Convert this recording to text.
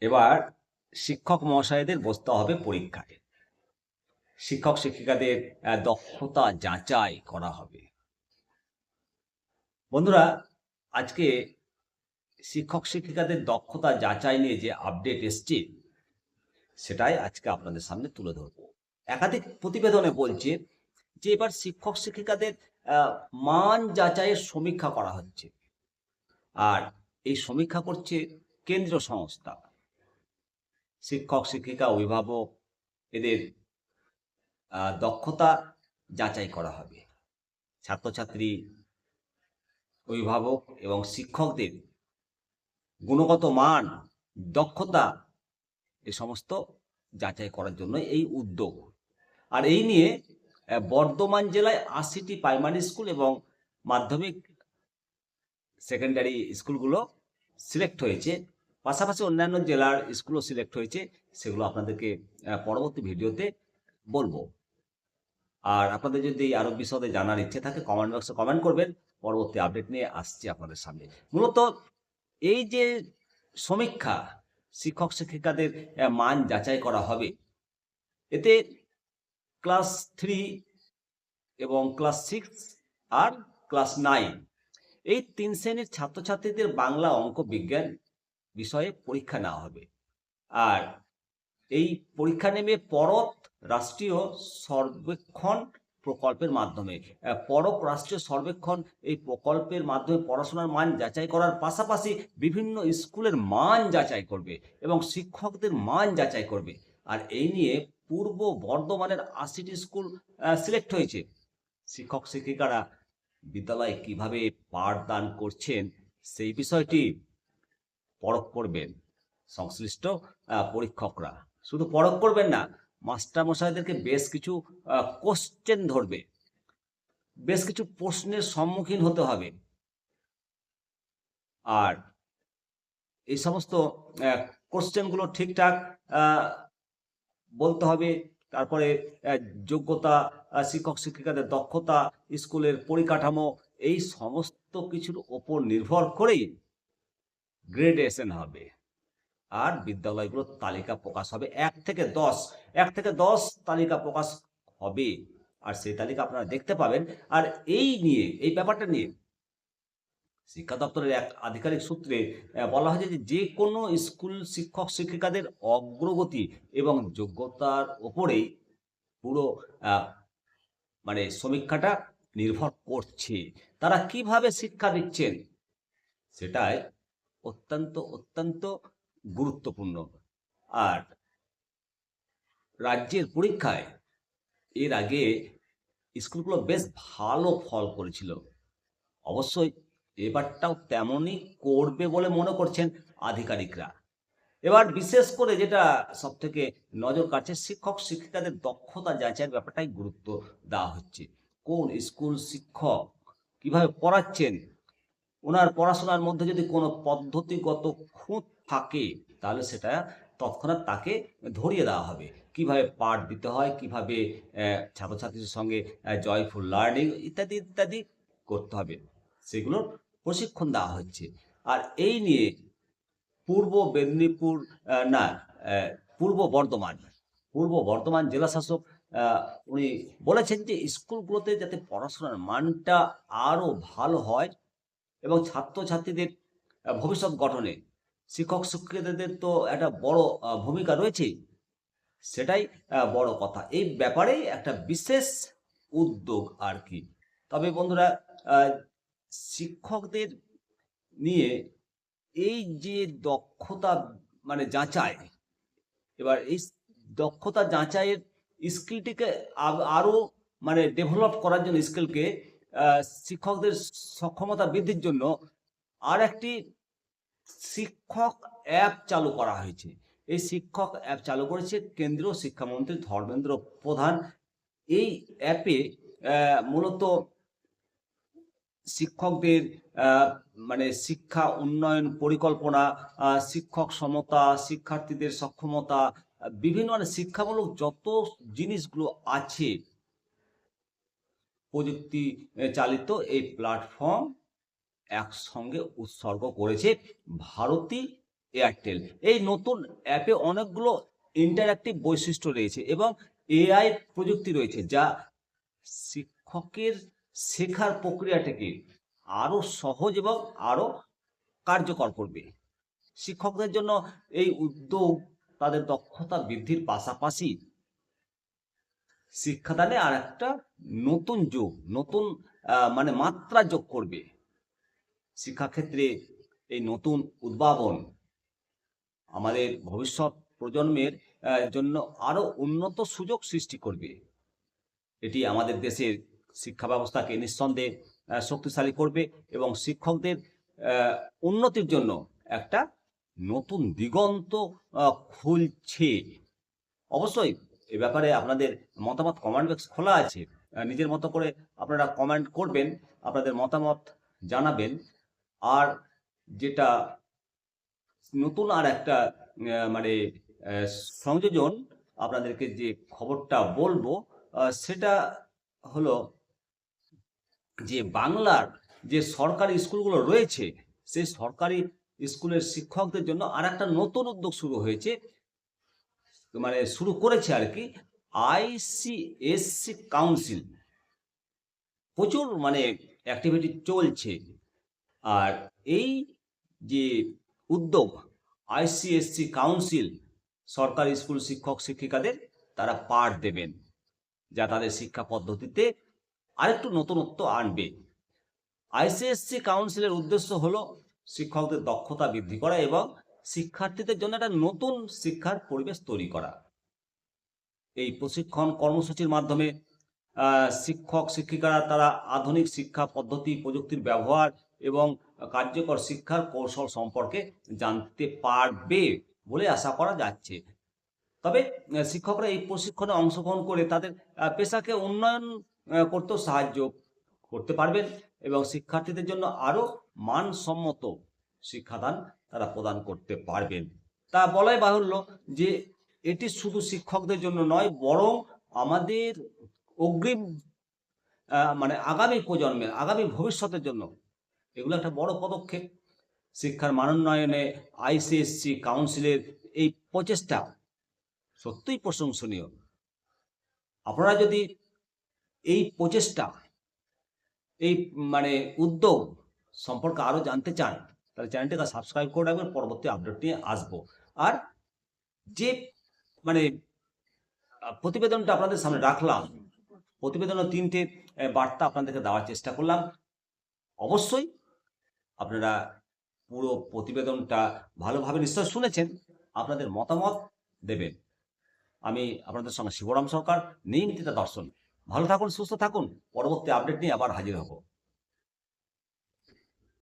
এবার শিক্ষক মহাশয়দের বসতে হবে পরীক্ষায়। শিক্ষক শিক্ষিকাদের দক্ষতা যাচাই করা হবে। বন্ধুরা, আজকে শিক্ষক শিক্ষিকাদের দক্ষতা যাচাই নিয়ে যে আপডেট এসছে, সেটাই আজকে আপনাদের সামনে তুলে ধরবো। একাধিক প্রতিবেদনে বলছে যে এবার শিক্ষক শিক্ষিকাদের মান যাচাইয়ের সমীক্ষা করা হচ্ছে। আর এই সমীক্ষা করছে কেন্দ্রীয় সংস্থা। শিক্ষক, শিক্ষিকা, অভিভাবক এদের দক্ষতা যাচাই করা হবে। ছাত্রছাত্রী, অভিভাবক এবং শিক্ষকদের গুণগত মান, দক্ষতা এ সমস্ত যাচাই করার জন্য এই উদ্যোগ। আর এই নিয়ে বর্ধমান জেলায় আশিটি প্রাইমারি স্কুল এবং মাধ্যমিক সেকেন্ডারি স্কুলগুলো সিলেক্ট হয়েছে। পাশাপাশি অন্যান্য জেলার স্কুলও সিলেক্ট হয়েছে, সেগুলো আপনাদেরকে পরবর্তী ভিডিওতে বলব। আর আপনাদের যদি আরও বিশদে জানার ইচ্ছে থাকে কমেন্ট বক্সে কমেন্ট করবেন, পরবর্তী আপডেট নিয়ে আসছি আপনাদের সামনে। মূলত এই যে সমীক্ষা, শিক্ষক শিক্ষিকাদের মান যাচাই করা হবে, এতে ক্লাস থ্রি এবং ক্লাস সিক্স আর ক্লাস নাইন এই তিন শ্রেণির ছাত্রছাত্রীদের বাংলা অঙ্ক বিজ্ঞান বিষয়ে পরীক্ষা নেওয়া হবে। আর এই পরীক্ষা নেবে পরত রাষ্ট্রীয় সর্বেক্ষণ প্রকল্পের মাধ্যমে। পরক রাষ্ট্রীয় সর্বেক্ষণ এই প্রকল্পের মাধ্যমে পড়াশোনার মান যাচাই করার পাশাপাশি বিভিন্ন স্কুলের মান যাচাই করবে এবং শিক্ষকদের মান যাচাই করবে। আর এই নিয়ে পূর্ব বর্ধমানের আশিটি স্কুল সিলেক্ট হয়েছে। শিক্ষক শিক্ষিকারা বিদ্যালয়ে কীভাবে পাঠদান করছেন সেই বিষয়টি পরখ করবেন। সংশ্লিষ্ট পরীক্ষকরা। শুধু পরখ করবেন না মাস্টার মশাইদেরকে বেশ কিছু কোশ্চেন ধরবে। বেশ কিছু প্রশ্নের সম্মুখীন হতে হবে। আর এই সমস্ত কোশ্চেনগুলো ঠিকঠাক বলতে হবে। তারপরে যোগ্যতা শিক্ষক, শিক্ষিকাদের দক্ষতা, স্কুলের পরিকাঠামো, এই সমস্ত কিছুর ওপর নির্ভর করেই গ্রেডেশন হবে। আর বিদ্যালয়গুলোর তালিকা প্রকাশ হবে এক থেকে দশ। এক থেকে দশ তালিকা প্রকাশ হবে। আর সেই তালিকা আপনারা দেখতে পাবেন। আর এই নিয়ে, এই ব্যাপারটা নিয়ে শিক্ষা দপ্তরের এক আধিকারিক সূত্রে বলা হয়েছে যে যে কোনো স্কুল শিক্ষক শিক্ষিকাদের অগ্রগতি এবং যোগ্যতার ওপরেই পুরো মানে সমীক্ষাটা নির্ভর করছে। তারা কীভাবে শিক্ষা দিচ্ছেন? সেটাই অত্যন্ত অত্যন্ত গুরুত্বপূর্ণ। আর রাজ্যের পরীক্ষায় এর আগে স্কুলগুলো বেশ ভালো ফল করেছিল। অবশ্যই এবারটাও তেমনই করবে বলে মনে করছেন আধিকারিকরা। এবার বিশেষ করে যেটা সব থেকে নজর কাটছে শিক্ষক, শিক্ষিকাদের দক্ষতা যাচাইয়ের ব্যাপারটাই গুরুত্ব দেওয়া হচ্ছে। কোন স্কুল শিক্ষক কীভাবে পড়াচ্ছেন ওনার পড়াশোনার মধ্যে যদি কোনো পদ্ধতিগত খুঁত থাকে তাহলে সেটা তৎক্ষণাৎ তাকে ধরিয়ে দেওয়া হবে। কীভাবে পাঠ দিতে হয় কীভাবে আহ, ছাত্রছাত্রীদের সঙ্গে জয়ফুল লার্নিং ইত্যাদি ইত্যাদি করতে হবে। সেগুলোর প্রশিক্ষণ দেওয়া হচ্ছে। আর এই নিয়ে পূর্ব মেদিনীপুর না পূর্ব বর্ধমান পূর্ব বর্ধমান জেলা শাসক উনি বলেছেন যে স্কুলগুলোতে যাতে পড়াশোনার মানটা আরও ভালো হয় এবং ছাত্রছাত্রীদের ভবিষ্যৎ গঠনে। শিক্ষক শিক্ষিকাদের তো একটা বড় ভূমিকা রয়েছে। সেটাই বড় কথা। এই ব্যাপারেই একটা বিশেষ উদ্যোগ আর কি। তবে বন্ধুরা শিক্ষকদের নিয়ে এই যে দক্ষতা মানে যাচাই, এবার এই দক্ষতা যাচাইয়ের স্কিলটিকে আ- আরও মানে ডেভেলপ করার জন্য স্কিলকে শিক্ষকদের সক্ষমতা বৃদ্ধির জন্য আর একটি শিক্ষক অ্যাপ চালু করা হয়েছে। এই শিক্ষক অ্যাপ চালু করেছে কেন্দ্রীয় শিক্ষামন্ত্রী ধর্মেন্দ্র প্রধান। এই অ্যাপে মূলত শিক্ষকদের মানে শিক্ষা উন্নয়ন পরিকল্পনা শিক্ষক সমতা, শিক্ষার্থীদের সক্ষমতা, বিভিন্ন মানে শিক্ষামূলক যত জিনিসগুলো আছে প্রযুক্তি চালিত এই প্ল্যাটফর্ম একসঙ্গে উৎসর্গ করেছে ভারতী এয়ারটেল এই নতুন অ্যাপে অনেকগুলো ইন্টারঅ্যাক্টিভ বৈশিষ্ট্য রয়েছে এবং এআই প্রযুক্তি রয়েছে যা শিক্ষকের শেখার প্রক্রিয়াটাকে আরও সহজ এবং আরও কার্যকর করবে। শিক্ষকদের জন্য এই উদ্যোগ তাদের দক্ষতা বৃদ্ধির পাশাপাশি শিক্ষাদানে আর একটা নতুন যোগ, নতুন মানে মাত্রা যোগ করবে। শিক্ষাক্ষেত্রে এই নতুন উদ্ভাবন আমাদের ভবিষ্যৎ প্রজন্মের জন্য আরও উন্নত সুযোগ সৃষ্টি করবে। এটি আমাদের দেশের শিক্ষা ব্যবস্থাকে নিঃসন্দেহে শক্তিশালী করবে এবং শিক্ষকদের উন্নতির জন্য একটা নতুন দিগন্ত খুলছে। অবশ্যই এ ব্যাপারে আপনাদের মতামত কমেন্ট বক্স খোলা আছে। নিজের মতো করে আপনারা কমেন্ট করবেন, আপনাদের মতামত জানাবেন। আর যেটা নতুন আর একটা মানে সংযোজন আপনাদেরকে যে খবরটা বলব সেটা হলো যে বাংলার যে সরকারি স্কুলগুলো রয়েছে, সেই সরকারি স্কুলের শিক্ষকদের জন্য আর একটা নতুন উদ্যোগ শুরু হয়েছে। মানে শুরু করেছে আর কি আইসিএসসি কাউন্সিল প্রচুর মানে অ্যাক্টিভিটি চলছে। আর এই যে উদ্যোগ আইসিএসসি কাউন্সিল সরকারি স্কুল শিক্ষক শিক্ষিকাদের, তারা পাঠ দেবেন, যা তাদের শিক্ষা পদ্ধতিতে আরেকটু নতুনত্ব আনবে। আইসিএসসি কাউন্সিলের উদ্দেশ্য হলো শিক্ষকদের দক্ষতা বৃদ্ধি করা এবং শিক্ষার্থীদের জন্য একটা নতুন শিক্ষার পরিবেশ তৈরি করা। এই প্রশিক্ষণ কর্মসূচির মাধ্যমে শিক্ষক, শিক্ষিকারা তারা আধুনিক শিক্ষা পদ্ধতি, প্রযুক্তির ব্যবহার এবং কার্যকর শিক্ষার কৌশল সম্পর্কে জানতে পারবে বলে আশা করা যাচ্ছে। তবে শিক্ষকরা এই প্রশিক্ষণে অংশগ্রহণ করে তাদের পেশাকে উন্নয়ন করতেও সাহায্য করতে পারবেন এবং শিক্ষার্থীদের জন্য আরও মানসম্মত শিক্ষাদান তারা প্রদান করতে পারবেন। তা বলাই বাহুল্য যে এটি শুধু শিক্ষকদের জন্য নয়, বরং আমাদের অগ্রিম মানে আগামী প্রজন্মের, আগামী ভবিষ্যতের জন্য এগুলো একটা বড় পদক্ষেপ। শিক্ষার মানোন্নয়নে আইসিএসসি কাউন্সিলের এই প্রচেষ্টা সত্যিই প্রশংসনীয়। আপনারা যদি এই প্রচেষ্টা, এই মানে উদ্যোগ সম্পর্কে আরও জানতে চান তাহলে চ্যানেলটিকে সাবস্ক্রাইব করে রাখবেন, পরবর্তী আপডেট নিয়ে আসব। আর যে মানে প্রতিবেদনটা আপনাদের সামনে রাখলাম, প্রতিবেদনের তিনটে বার্তা আপনাদেরকে দেওয়ার চেষ্টা করলাম। অবশ্যই আপনারা পুরো প্রতিবেদনটা ভালোভাবে নিশ্চয় শুনেছেন, আপনাদের মতামত দেবেন। আমি আপনাদের সঙ্গে শিবরাম সরকার নিয়মিত দর্শন। ভালো থাকুন, সুস্থ থাকুন, পরবর্তী আপডেট নিয়ে আবার হাজির হব।